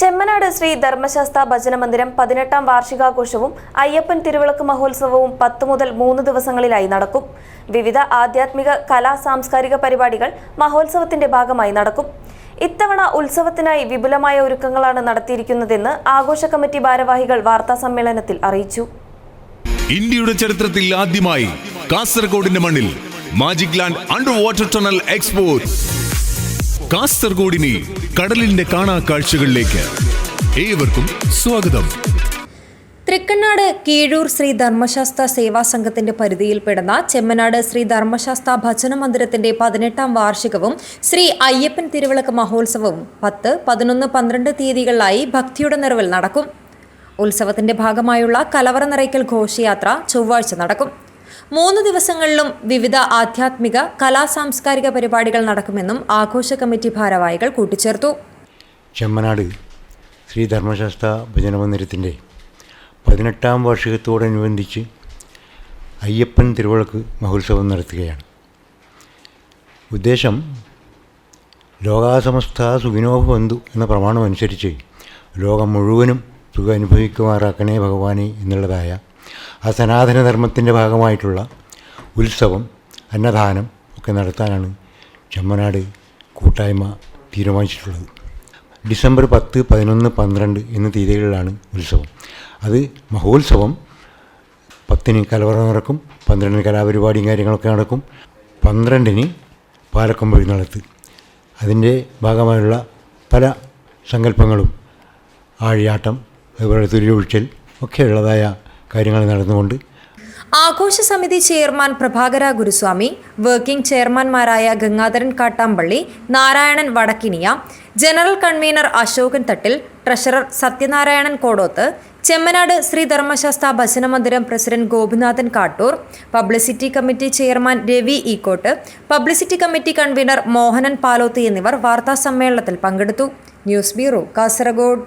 ചെമ്മനാട് ശ്രീ ധർമ്മശാസ്ത്ര ഭജന മന്ദിരം പതിനെട്ടാം വാർഷികാഘോഷവും അയ്യപ്പൻ തിരുവിളക്ക് മഹോത്സവവും പത്ത് മുതൽ മൂന്ന് ദിവസങ്ങളിലായി നടക്കും. വിവിധ ആധ്യാത്മിക കലാ സാംസ്കാരിക പരിപാടികൾ മഹോത്സവത്തിന്റെ ഭാഗമായി നടക്കും. ഇത്തവണ ഉത്സവത്തിനായി വിപുലമായ ഒരുക്കങ്ങളാണ് നടത്തിയിരിക്കുന്നതെന്ന് ആഘോഷ കമ്മിറ്റി ഭാരവാഹികൾ വാർത്താ സമ്മേളനത്തിൽ അറിയിച്ചു. ഇന്ത്യയുടെ ചരിത്രത്തിൽ ആദ്യമായി കാസർഗോഡിന്റെ മണ്ണിൽ magic land under water tunnel export കാസർഗോഡിനെ കടലിന്റെ കാണാ കാഴ്ചകളിലേക്ക് ഏവർക്കും സ്വാഗതം. തൃക്കണ്ണാട് കീഴൂർ ശ്രീ ധർമ്മശാസ്ത്ര സേവാ സംഘത്തിന്റെ പരിധിയിൽപ്പെടുന്ന ചെമ്മനാട് ശ്രീ ധർമ്മശാസ്ത്ര ഭജന മന്ദിരത്തിന്റെ പതിനെട്ടാം വാർഷികവും ശ്രീ അയ്യപ്പൻ തിരുവിളക്ക് മഹോത്സവവും പത്ത് പതിനൊന്ന് പന്ത്രണ്ട് തീയതികളിലായി ഭക്തിയുടെ നിറവിൽ നടക്കും. ഉത്സവത്തിന്റെ ഭാഗമായുള്ള കലവറ നിറയ്ക്കൽ ഘോഷയാത്ര ചൊവ്വാഴ്ച നടക്കും. മൂന്ന് ദിവസങ്ങളിലും വിവിധ ആധ്യാത്മിക കലാ സാംസ്കാരിക പരിപാടികൾ നടക്കുമെന്നും ആഘോഷ കമ്മിറ്റി ഭാരവാഹികൾ കൂട്ടിച്ചേർത്തു. ചെമ്മനാട് ശ്രീ ധർമ്മശാസ്ത്ര ഭജന മന്ദിരത്തിന്റെ പതിനെട്ടാം വാർഷികത്തോടനുബന്ധിച്ച് അയ്യപ്പൻ തിരുവിളക്ക് മഹോത്സവം നടത്തുകയാണ്. ഉദ്ദേശം ലോകാസമസ്ത സുഖിനോ ബന്ധു എന്ന പ്രമാണമനുസരിച്ച് ലോകം മുഴുവനും സുഖം അനുഭവിക്കുമാറാക്കണേ ഭഗവാനെ എന്നുള്ളതായ ആ സനാതന ധർമ്മത്തിന്റെ ഭാഗമായിട്ടുള്ള ഉത്സവം അന്നദാനം ഒക്കെ നടത്താനാണ് ചെമ്മനാട് കൂട്ടായ്മ തീരുമാനിച്ചിട്ടുള്ളത്. ഡിസംബർ പത്ത് പതിനൊന്ന് പന്ത്രണ്ട് എന്നീ തീയതികളിലാണ് ഉത്സവം. അത് മഹോത്സവം. പത്തിന് കലവറ നടക്കും പന്ത്രണ്ടിന് കലാപരിപാടിയും കാര്യങ്ങളൊക്കെ നടക്കും. പന്ത്രണ്ടിന് പാലക്കൊമ്പ് എഴുന്നള്ളത്ത് അതിന്റെ ഭാഗമായുള്ള പല സങ്കല്പങ്ങളും ആഴിയാട്ടം അതുപോലെ തുരിയൊഴിച്ചൽ ഒക്കെ ഉള്ളതായ കാര്യങ്ങൾ നടന്നുകൊണ്ട് ആഘോഷ സമിതി chairman Prabhakara Guruswamy working ചെയർമാൻമാരായ Gangadharan Kattampally Narayanan Vadakkiniya general convener Ashokan Thattil treasurer Sathyanarayanan Kodoth Chemmanad Shri Dharmashastra Bhajana Mandiram president Gopinathan Kattoor publicity committee chairman Ravi Eekkot publicity committee convener Mohanan Paloth എന്നിവർ വാർത്താ സമ്മേളനത്തിൽ പങ്കെടുത്തു. News bureau Kasaragod.